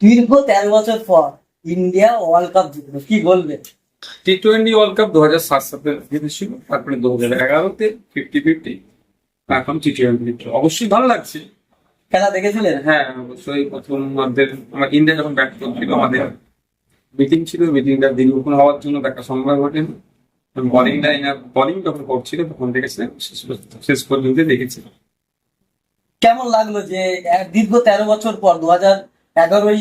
দীর্ঘ তেরো বছর পর ইন্ডিয়া ওয়ার্ল্ড কাপ জিতলো। কি বলবে? টি টোয়েন্টি ওয়ার্ল্ড কাপ দু হাজার সাত সাতে জিতেছিল তারপরে দু হাজার এগারোতে ফিফটি ফিফটি এখন টি টোয়েন্টি অবশ্যই ভালো লাগছে। খেলা দেখেছিলেন? হ্যাঁ অবশ্যই প্রথম আমাদের আমার ইন্ডিয়া যখন ব্যাট করছিল আমাদের মিটিং ছিল মিটিংটা দীর্ঘক্ষণ হওয়ার জন্য দেখা সম্ভব ঘটেনি বলিং লাইন বলিং যখন করছিল তখন দেখেছিলাম শেষ পর্যন্ত- শেষ পর্যন্ত দেখেছিলাম। কেমন লাগল যে দীর্ঘ তেরো বছর পর দু হাজার এগারোই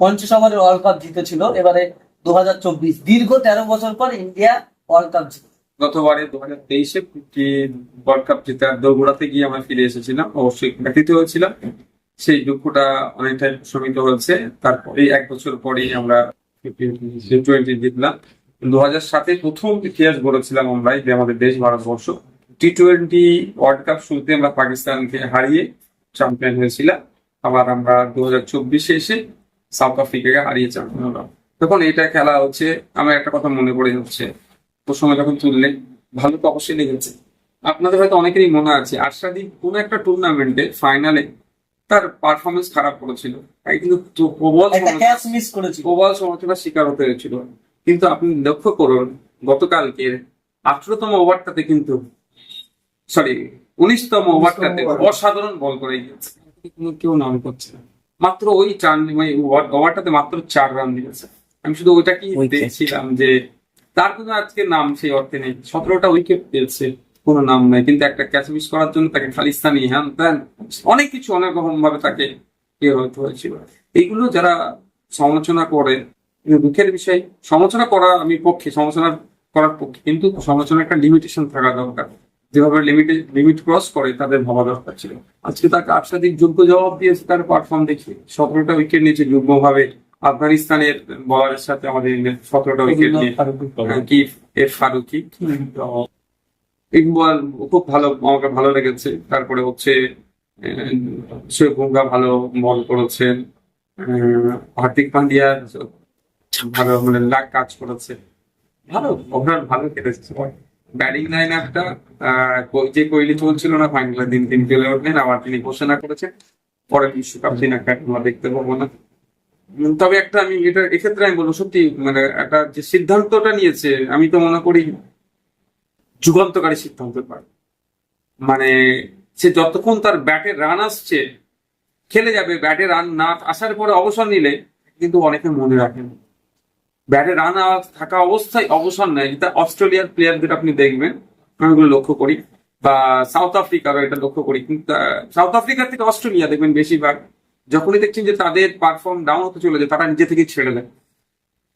পঞ্চাশ ওভারের ওয়ার্ল্ড কাপ জিতেছিল। এবারে দু হাজার চব্বিশ, দীর্ঘ তেরো বছর পর ইন্ডিয়া ওয়ার্ল্ড কাপ জিতে। গতবারে দু হাজার তেইশে ওয়ার্ল্ড কাপ জেতার দৌড়াতে গিয়ে আমরা ফিরে এসেছিলাম। অবশ্যই ব্যতীত হয়েছিলাম। সেই দুঃখটা অনেকটাই প্রশমিত হয়েছে। তারপরে এক বছর পরেই আমরা টোয়েন্টি জিতলাম। দু হাজার সাতে প্রথম ইতিহাস গড়েছিলাম আমরা যে আমাদের দেশ Bharatvarsha. T twenty world cup শুরুতে আমরা পাকিস্তানকে হারিয়ে চ্যাম্পিয়ন হয়েছিলাম। আবার আমরা দু হাজার চব্বিশে এসে সাউথ আফ্রিকাকে হারিয়ে চ্যাম্পিয়ন হলাম তখন এটা খেলা হচ্ছে আমার একটা কথা মনে পড়ে যাচ্ছে। প্রসঙ্গে যখন তুললেন ভালো তো অবশ্যই লেগেছে। আপনাদের হয়তো অনেকেরই মনে আছে আরশাদি কোনো একটা টুর্নামেন্টে ফাইনালে তার পারফরমেন্স খারাপ করেছিল। তাই কিন্তু প্রবল প্রবল সমালোচনার শিকার হতে হয়েছিল। কিন্তু আপনি লক্ষ্য করুন গতকালকে আঠারোতম ওভারটাতে কিন্তু সরি উনিশতম ওভারটাতে অসাধারণ বল করে গিয়েছে। কেউ নাম করছে না। মাত্র ওই চার মানে ওভারটাতে মাত্র চার রান দিয়েছে। আমি শুধু ওইটাকেই Wicket. দেখছিলাম যে তার কোনো আজকে নাম সেই অর্থে নেই। সতেরোটা উইকেট পেয়েছে কোনো নাম নেই। কিন্তু একটা ক্যাচ মিস করার জন্য তাকে খালিস্তানি হ্যান ত্যান অনেক কিছু অনেক রকম ভাবে তাকে ইয়ে হতে হয়েছিল। এইগুলো যারা সমালোচনা করে দুঃখের বিষয়। সমালোচনা করা আমি পক্ষে সমালোচনা করার পক্ষে। কিন্তু সমালোচনা একটা লিমিটেশন থাকা দরকার। যেভাবে লিমিটে লিমিট ক্রস করে তাদের ভাবা দরকার ছিল। আজকে তাকে আটসাদিক যোগ্য জবাব দিয়েছে তার পারফর্ম দেখে। সতেরোটা উইকেট নিয়েছে যুগ্মভাবে। আফগানিস্তানের বলারের সাথে আমাদের সতেরোটা উইকেট নিয়ে। কি এফ ফারুকি। ইকবাল খুব ভালো আমাকে ভালো লেগেছে। তারপরে হচ্ছে সৈয়দ বুমরা ভালো বল করেছেন। হার্দিক পান্ডিয়া ভালো মানে লাখ কাজ করেছে। ভালো ওভারঅল ভালো খেলেছে সবাই। ব্যাটিং লাইন একটা যে কোহলি চলছিল না ফাইনালের দিন তিনি চলে উঠলেন আবার তিনি ঘোষণা করেছেন। পরে বিশ্বকাপ দিন একটা দেখতে পাবো না। তবে একটা আমি এটা, এক্ষেত্রে আমি বলব, সত্যি মানে একটা যে সিদ্ধান্তটা নিয়েছে, আমি তো মনে করি যুগান্তকারী সিদ্ধান্ত পারে মানে সে যতক্ষণ তার ব্যাটে রান আসছে, খেলে যাবে, ব্যাটে রান না আসার পরে অবসর নিলে, কিন্তু অনেকে মনে রাখেন ব্যাটে রান থাকা অবস্থায় অবসর নেয়। যেটা অস্ট্রেলিয়ার প্লেয়ারদের আপনি দেখবেন, আমি লক্ষ্য করি। বা সাউথ আফ্রিকারও এটা লক্ষ্য করি। কিন্তু সাউথ আফ্রিকার থেকে অস্ট্রেলিয়া দেখবেন বেশিরভাগ, যখনই দেখছেন যে তাদের পারফর্ম ডাউন হতে চলে চলেছে, তারা নিজে থেকে ছেড়ে দেয়।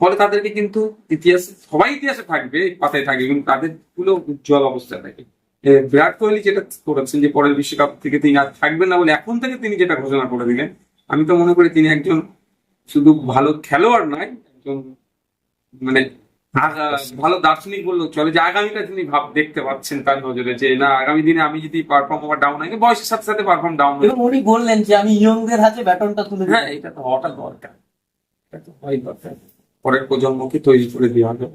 ফলে তাদেরকে কিন্তু ইতিহাস, সবাই ইতিহাসে থাকবে পাতায় থাকবে, কিন্তু তাদেরগুলো উজ্জ্বল অবস্থায় থাকে। বিরাট কোহলি যেটা করেছেন যে পরের বিশ্বকাপ থেকে তিনি আর থাকবেন না বলে এখন থেকে তিনি যেটা ঘোষণা করে দিলেন, আমি তো মনে করি তিনি একজন শুধু ভালো খেলোয়াড় নয়, একজন মানে ভালো দার্শনিক বললেও চলে যে আগামীটা তিনি ভাব দেখতে পাচ্ছেন তার নজরে যে না আগামী দিনে আমি যদি পারফর্ম আমার ডাউন হয় বয়সের সাথে সাথে পারফর্ম ডাউন এবং উনি বললেন যে আমি ইয়ংদের হাতে ব্যাটনটা তুলে হ্যাঁ এটা তো হওয়াটা দরকার। এটা তো হয় দরকার। পরের প্রজন্মকে তৈরি করে দেওয়া হবে।